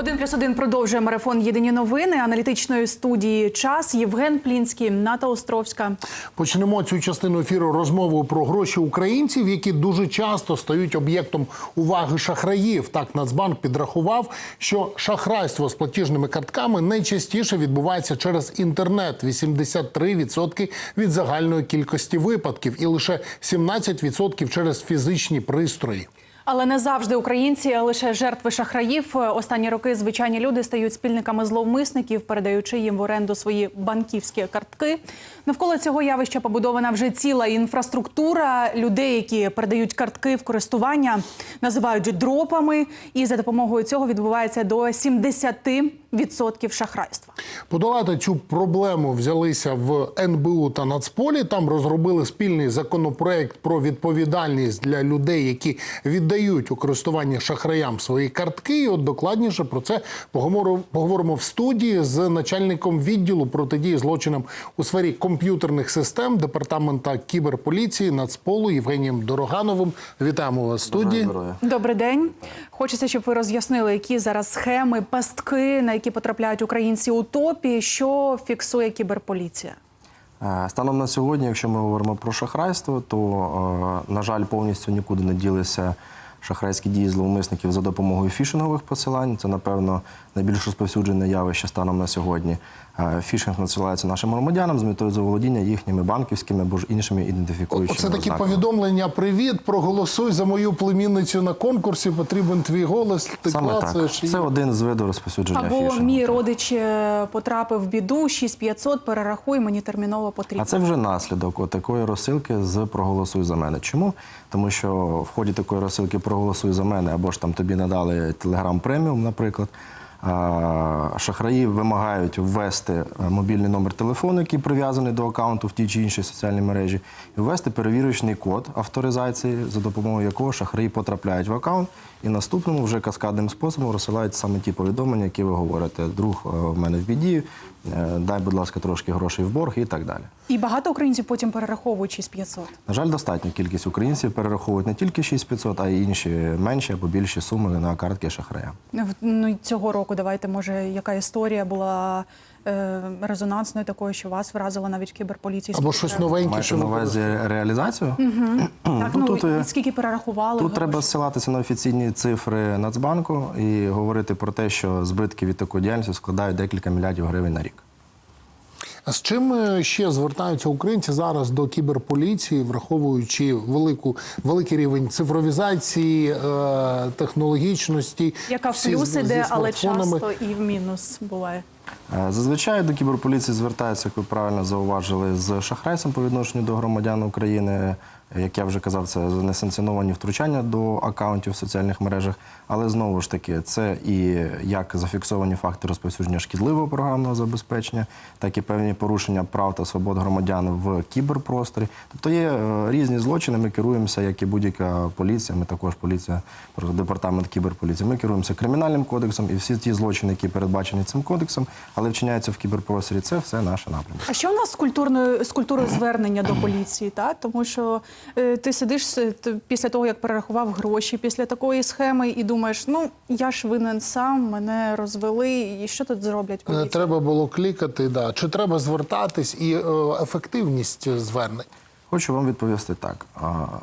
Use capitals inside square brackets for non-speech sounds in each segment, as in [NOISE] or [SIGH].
Один плюс один продовжує марафон Єдині новини аналітичної студії Час Євген Плінський, Ната Островська. Почнемо цю частину ефіру розмовою про гроші українців, які дуже часто стають об'єктом уваги шахраїв. Так Нацбанк підрахував, що шахрайство з платіжними картками найчастіше відбувається через інтернет 83% від загальної кількості випадків, і лише 17% через фізичні пристрої. Але не завжди українці, лише жертви шахраїв. Останні роки звичайні люди стають спільниками зловмисників, передаючи їм в оренду свої банківські картки. Навколо цього явища побудована вже ціла інфраструктура людей, які передають картки в користування, називають дропами, і за допомогою цього відбувається до 70% шахрайства. Подолати цю проблему взялися в НБУ та Нацполі. Там розробили спільний законопроект про відповідальність для людей, які віддають у користування шахраям свої картки. І от докладніше про це поговоримо, поговоримо в студії з начальником відділу протидії злочинам у сфері комп'ютерних систем департамента кіберполіції Нацполу Євгенієм Дорогановим. Вітаємо вас в студії. Добрий день. Хочеться, щоб ви роз'яснили, які зараз схеми, пастки, на які потрапляють українці у топі, що фіксує кіберполіція. Е, Станом на сьогодні, якщо ми говоримо про шахрайство, то, е, на жаль, повністю нікуди не ділися шахрайські дії зловмисників за допомогою фішингових посилань. Це, напевно, найбільш розповсюджене явище станом на сьогодні. Фішинг надсилається нашим громадянам з метою заволодіння їхніми банківськими або ж іншими ідентифікуючими Оце такі ознаками. повідомлення. Привіт, проголосуй за мою племінницю на конкурсі. Потрібен твій голос. Ти Саме клацаєш. так. і- Це один з видів розповсюдження Або фішингу. мій родич е, потрапив в біду, 6500, перерахуй, мені терміново потрібно. А це вже наслідок от такої розсилки з проголосуй за мене. Чому? Тому що в ході такої розсилки проголосуй за мене, або ж там тобі надали Telegram преміум, наприклад. Шахраї вимагають ввести е, мобільний номер телефону, який прив'язаний до аккаунту в тій чи іншій соціальній мережі, і ввести перевірочний код авторизації, за допомогою якого шахраї потрапляють в аккаунт, і наступному вже каскадним способом розсилають саме ті повідомлення, які ви говорите. Друг е, в мене в біді, е, дай, будь ласка, трошки грошей в борг і так далі. І багато українців потім перераховують 6500. На жаль, достатня кількість українців перераховують не тільки 6500, а й інші менші або більші суми на картки шахрая. Ну, цього року давайте, може, яка історія була е, резонансною такою, що вас вразила навіть кіберполіції? Або щось новеньке, Маєте що на увазі реалізацію? [CLEARS THROAT] Так, Ну, ну, тут, е, і скільки перерахували? Тут гроші? треба ссилатися на офіційні цифри Нацбанку і говорити про те, що збитки від такої діяльності складають декілька мільярдів гривень на рік. А з чим е, ще звертаються українці зараз до кіберполіції, враховуючи велику великий рівень цифровізації, е, технологічності? Яка в плюс іде, але часто і в мінус буває. Е, Зазвичай до кіберполіції звертаються, як ви правильно зауважили, з шахрайством по відношенню до громадян України. Як я вже казав, це несанкціоновані втручання до акаунтів в соціальних мережах. Але знову ж таки, це і як зафіксовані факти розповсюдження шкідливого програмного забезпечення, так і певні порушення прав та свобод громадян в кіберпросторі. Тобто є е, різні злочини. Ми керуємося, як і будь-яка поліція. Ми також поліція, департамент кіберполіції. Ми керуємося кримінальним кодексом і всі ті злочини, які передбачені цим кодексом, але вчиняються в кіберпросторі. Це все наше напрямки. А що в нас з культурною з культурою звернення до поліції? Та тому що ти сидиш після того, як перерахував гроші, після такої схеми, і думаєш, ну я ж винен сам, мене розвели, і що тут зроблять Не поліція? треба було клікати. Да. Чи треба звертатись і е, ефективність звернень? Хочу вам відповісти так.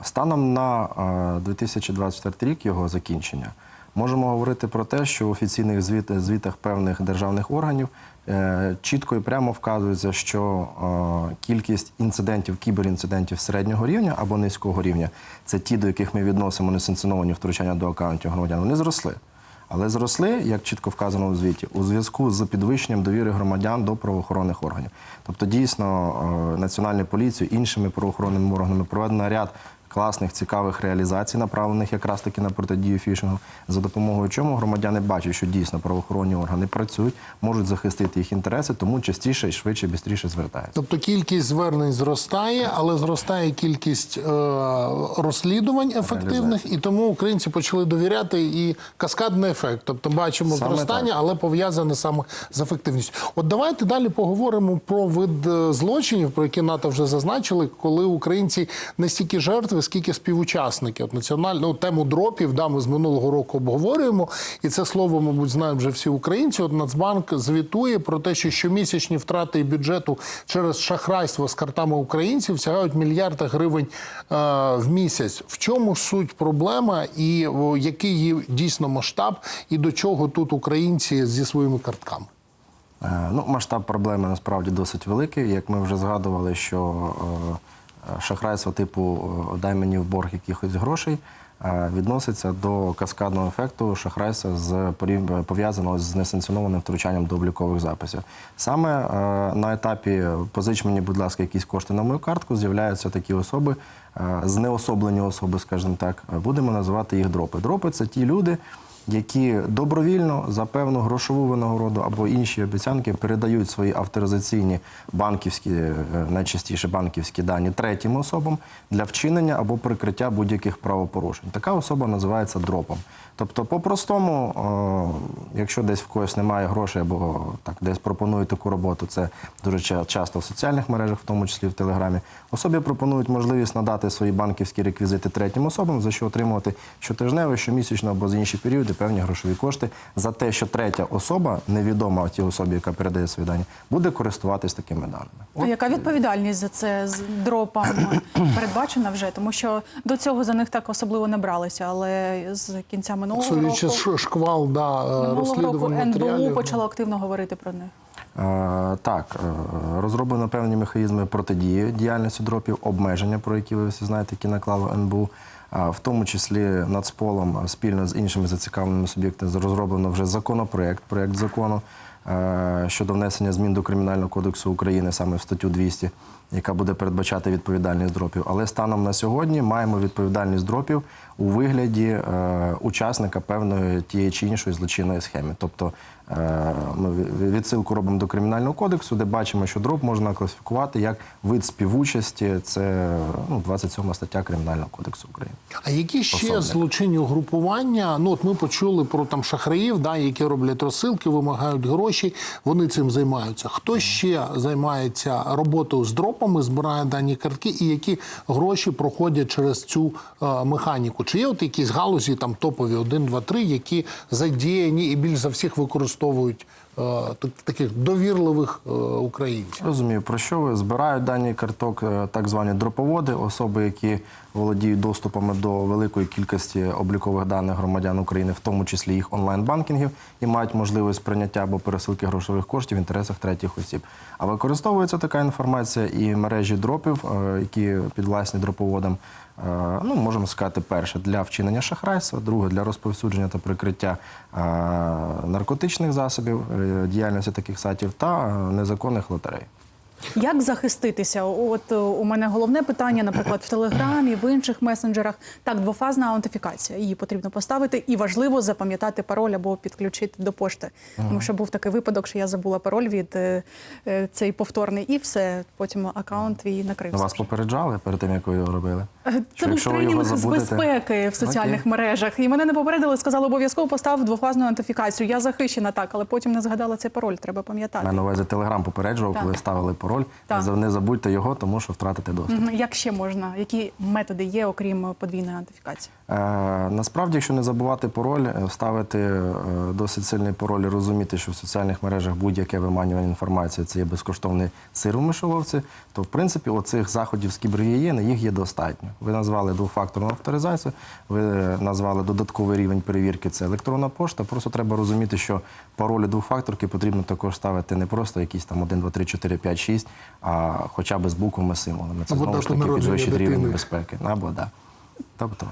Станом на а, 2024 рік його закінчення можемо говорити про те, що в офіційних звіт- звітах певних державних органів е, чітко і прямо вказується, що е, кількість інцидентів, кіберінцидентів середнього рівня або низького рівня це ті, до яких ми відносимо несанкціоновані втручання до аккаунтів громадян, вони зросли. Але зросли, як чітко вказано у звіті, у зв'язку з підвищенням довіри громадян до правоохоронних органів. Тобто, дійсно, е, Національною поліцією, іншими правоохоронними органами проведено ряд класних, цікавих реалізацій, направлених якраз таки на протидію фішингу, за допомогою чому громадяни бачать, що дійсно правоохоронні органи працюють, можуть захистити їх інтереси, тому частіше і швидше, швидше звертаються. Тобто кількість звернень зростає, але зростає кількість е, розслідувань ефективних, і тому українці почали довіряти і каскадний ефект. Тобто бачимо Саме зростання, так. але пов'язане саме з ефективністю. От давайте далі поговоримо про вид е, злочинів, про які НАТО вже зазначили, коли українці не стільки жертви, скільки співучасників. От національну тему дропів да, ми з минулого року обговорюємо, і це слово, мабуть, знають вже всі українці. От Нацбанк звітує про те, що щомісячні втрати бюджету через шахрайство з картами українців сягають мільярди гривень е, в місяць. В чому суть проблема, і о, який її дійсно масштаб, і до чого тут українці зі своїми картками? Е, Ну, масштаб проблеми насправді досить великий. Як ми вже згадували, що е, шахрайство типу дай мені в борг якихось грошей е, відноситься до каскадного ефекту шахрайства з пов'язаного з несанкціонованим втручанням до облікових записів. Саме е, на етапі позич мені, будь ласка, якісь кошти на мою картку, з'являються такі особи, е, знеособлені особи, скажімо так, будемо називати їх дропи. Дропи це ті люди які добровільно за певну грошову винагороду або інші обіцянки передають свої авторизаційні банківські, е, найчастіше банківські дані третім особам для вчинення або прикриття будь-яких правопорушень. Така особа називається дропом. Тобто, по-простому, е, якщо десь в когось немає грошей або так десь пропонують таку роботу, це дуже часто в соціальних мережах, в тому числі в Телеграмі, особі пропонують можливість надати свої банківські реквізити третім особам, за що отримувати щотижнево, щомісячно або за інші періоди певні грошові кошти за те, що третя особа, невідома тій особі, яка передає свої дані, буде користуватись такими даними. А яка відповідальність за це з дропами передбачена вже? Тому що до цього за них так особливо не бралися, але з кінця минулого Судячи року, шквал да, минулого року НБУ матеріалів. почало активно говорити про них. Е, Так, е, розроблено певні механізми протидії діяльності дропів, обмеження, про які ви всі знаєте, які наклало НБУ. А В тому числі Нацполом е, спільно з іншими зацікавленими суб'єктами розроблено вже законопроект, проект закону е, щодо внесення змін до Кримінального кодексу України саме в статтю 200, яка буде передбачати відповідальність дропів. Але станом на сьогодні маємо відповідальність дропів у вигляді е, учасника певної тієї чи іншої злочинної схеми. Тобто е, ми ві- відсилку робимо до кримінального кодексу, де бачимо, що дроп можна класифікувати як вид співучасті. Це ну, 27 стаття Кримінального кодексу України. А які ще Пособник. злочинні угрупування? Ну от ми почули про там шахраїв, да, які роблять розсилки, вимагають гроші. Вони цим займаються. Хто ще займається роботою з дропами, збирає дані картки, і які гроші проходять через цю е, механіку? Чи є от якісь галузі, там топові 1, 2, 3, які задіяні і більш за всіх використовують е, таких довірливих е, українців? Розумію, про що ви збирають дані карток, е, так звані дроповоди, особи, які володіють доступами до великої кількості облікових даних громадян України, в тому числі їх онлайн-банкінгів, і мають можливість прийняття або пересилки грошових коштів в інтересах третіх осіб. А використовується така інформація і мережі дропів, е, які підвласні дроповодам. Е, Ну, можемо сказати, перше для вчинення шахрайства, друге для розповсюдження та прикриття е, наркотичних засобів діяльності таких сайтів та незаконних лотерей. Як захиститися? От е, у мене головне питання, наприклад, в Телеграмі, в інших месенджерах. Так, двофазна аутентифікація. Її потрібно поставити, і важливо запам'ятати пароль або підключити до пошти. Тому що був такий випадок, що я забула пароль від е, е, цей повторний, і все. Потім аккаунт твій накрився. Вас попереджали перед тим, як ви його робили? Це був тренінг з безпеки в соціальних Окей. мережах. І мене не попередили, сказали, обов'язково постав двофазну аутентифікацію. Я захищена так, але потім не згадала цей пароль. Треба пам'ятати. Мене на увазі телеграм попереджував, Так. коли ставили пароль. Так. Не забудьте його, тому що втратите доступ. Мгм. Як ще можна? Які методи є, окрім подвійної аутентифікації? Е, насправді, якщо не забувати пароль, е, вставити е, досить сильний пароль, і розуміти, що в соціальних мережах будь-яке виманювання інформації це є безкоштовний сир у мишоловці, то в принципі оцих заходів з кібергігієни їх є достатньо. Ви назвали двофакторну авторизацію, ви е, назвали додатковий рівень перевірки це електронна пошта. Просто треба розуміти, що паролі двофакторки потрібно також ставити не просто якісь там 1, 2, 3, 4, 5, 6, а хоча б з буквами символами. Це знову ж таки підвищить рівень безпеки. Або да. Тобто.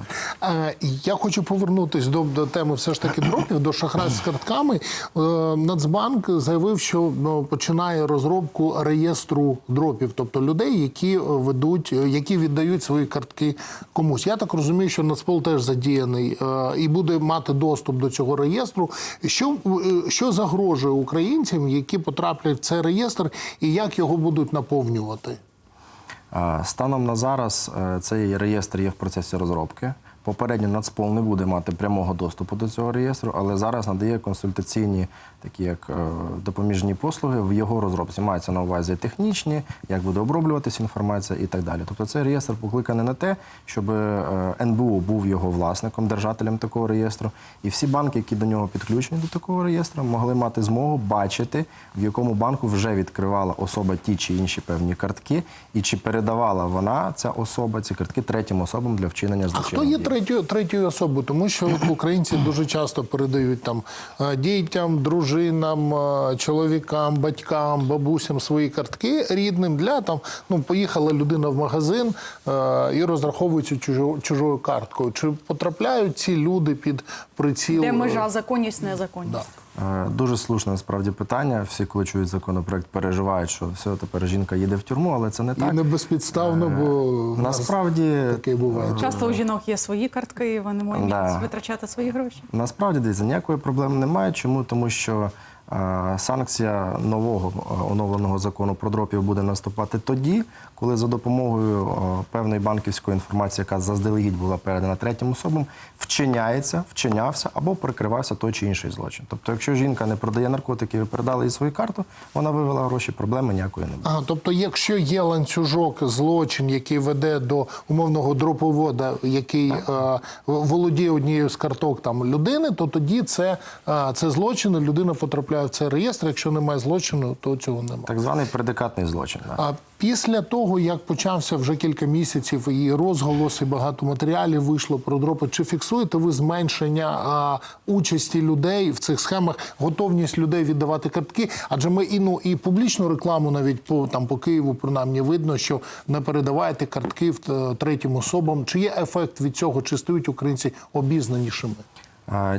Я хочу повернутися до, до теми все ж таки дропів, до шахрайств з картками. Е, Нацбанк заявив, що ну, починає розробку реєстру дропів, тобто людей, які е, ведуть, е, які віддають свої картки комусь. Я так розумію, що Нацпол теж задіяний і буде мати доступ до цього реєстру. Що, що загрожує українцям, які потраплять в цей реєстр, і як його будуть наповнювати? Станом на зараз е, цей реєстр є в процесі розробки. Попередньо Нацпол не буде мати прямого доступу до цього реєстру, але зараз надає консультаційні, такі як е, допоміжні послуги в його розробці. Мається на увазі технічні, як буде оброблюватися інформація і так далі. Тобто цей реєстр покликаний на те, щоб е, НБУ був його власником, держателем такого реєстру, і всі банки, які до нього підключені до такого реєстру, могли мати змогу бачити, в якому банку вже відкривала особа ті чи інші певні картки, і чи передавала вона ця особа ці картки третім особам для вчинення злочину. Третю третьою третьою? Тому що українці дуже часто передають там е, дітям, дружинам, е, чоловікам, батькам, бабусям свої картки рідним для там. Ну поїхала людина в магазин е, і розраховується чужо, чужою карткою. Чи потрапляють ці люди під приціл? Де межа законність, незаконність? Е, Дуже слушне насправді питання. Всі, коли чують законопроект, переживають, що все тепер жінка їде в тюрму, але це не так. І не безпідставно, бо Насправді таке буває. Часто у жінок є свої картки, і вони можуть Да. витрачати свої гроші. Насправді дивіться, ніякої проблеми немає. Чому? Тому що е, санкція нового е, оновленого закону про дропів буде наступати тоді, коли за допомогою е, певної банківської інформації, яка заздалегідь була передана третім особам, вчиняється, вчинявся або прикривався той чи інший злочин. Тобто, якщо жінка не продає наркотики, ви передали їй свою карту, вона вивела гроші, проблеми ніякої не буде. Ага, тобто, якщо є ланцюжок злочин, який веде до умовного дроповода, який е, володіє однією з карток там людини, то тоді це, е, це злочин, і людина потрапляє в цей реєстр. Якщо немає злочину, то цього немає. Так званий предикатний злочин. да. А після того, як почався вже кілька місяців і розголос, і багато матеріалів вийшло про дропи, чи фіксуєте ви зменшення а, участі людей в цих схемах, готовність людей віддавати картки? Адже ми і ну і публічну рекламу навіть по там по Києву принаймні видно, що не передаваєте картки в е, третім особам. Чи є ефект від цього? Чи стають українці обізнанішими?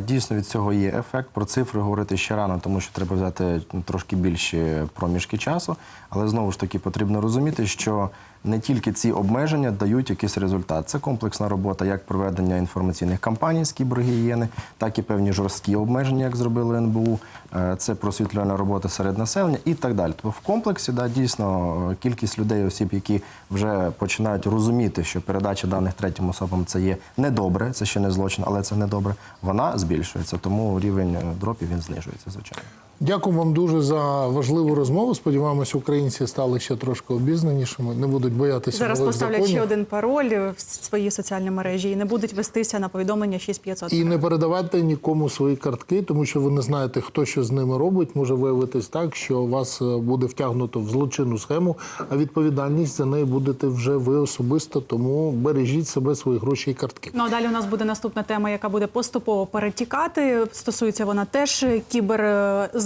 Дійсно, від цього є ефект. Про цифри говорити ще рано, тому що треба взяти трошки більші проміжки часу. Але знову ж таки потрібно розуміти, що не тільки ці обмеження дають якийсь результат. Це комплексна робота, як проведення інформаційних кампаній з кібергігієни, так і певні жорсткі обмеження, як зробили НБУ. Е, Це просвітлювальна робота серед населення і так далі. Тобто в комплексі да, дійсно е, кількість людей, осіб, які вже починають розуміти, що передача даних третім особам це є недобре, це ще не злочин, але це недобре. Вона збільшується, тому рівень е, дропів він знижується, звичайно. Дякую вам дуже за важливу розмову. Сподіваємось, українці стали ще трошки обізнанішими, не будуть боятися Зараз нових поставлять законів. ще один пароль в свої соціальні мережі і не будуть вестися на повідомлення 6500. І не передавайте нікому свої картки, тому що ви не знаєте, хто що з ними робить. Може виявитись так, що вас е, буде втягнуто в злочинну схему, а відповідальність за неї будете вже ви особисто. Тому бережіть себе, свої гроші і картки. Ну а далі у нас буде наступна тема, яка буде поступово перетікати. Стосується вона теж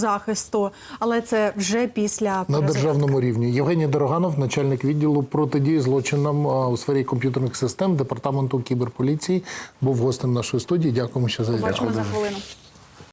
кіберзахисту, але це вже після На державному рівні Євгеній Дороганов, начальник відділу протидії злочинам е, у сфері комп'ютерних систем департаменту кіберполіції, був гостем нашої студії. Дякуємо, що. Бачимо за хвилину.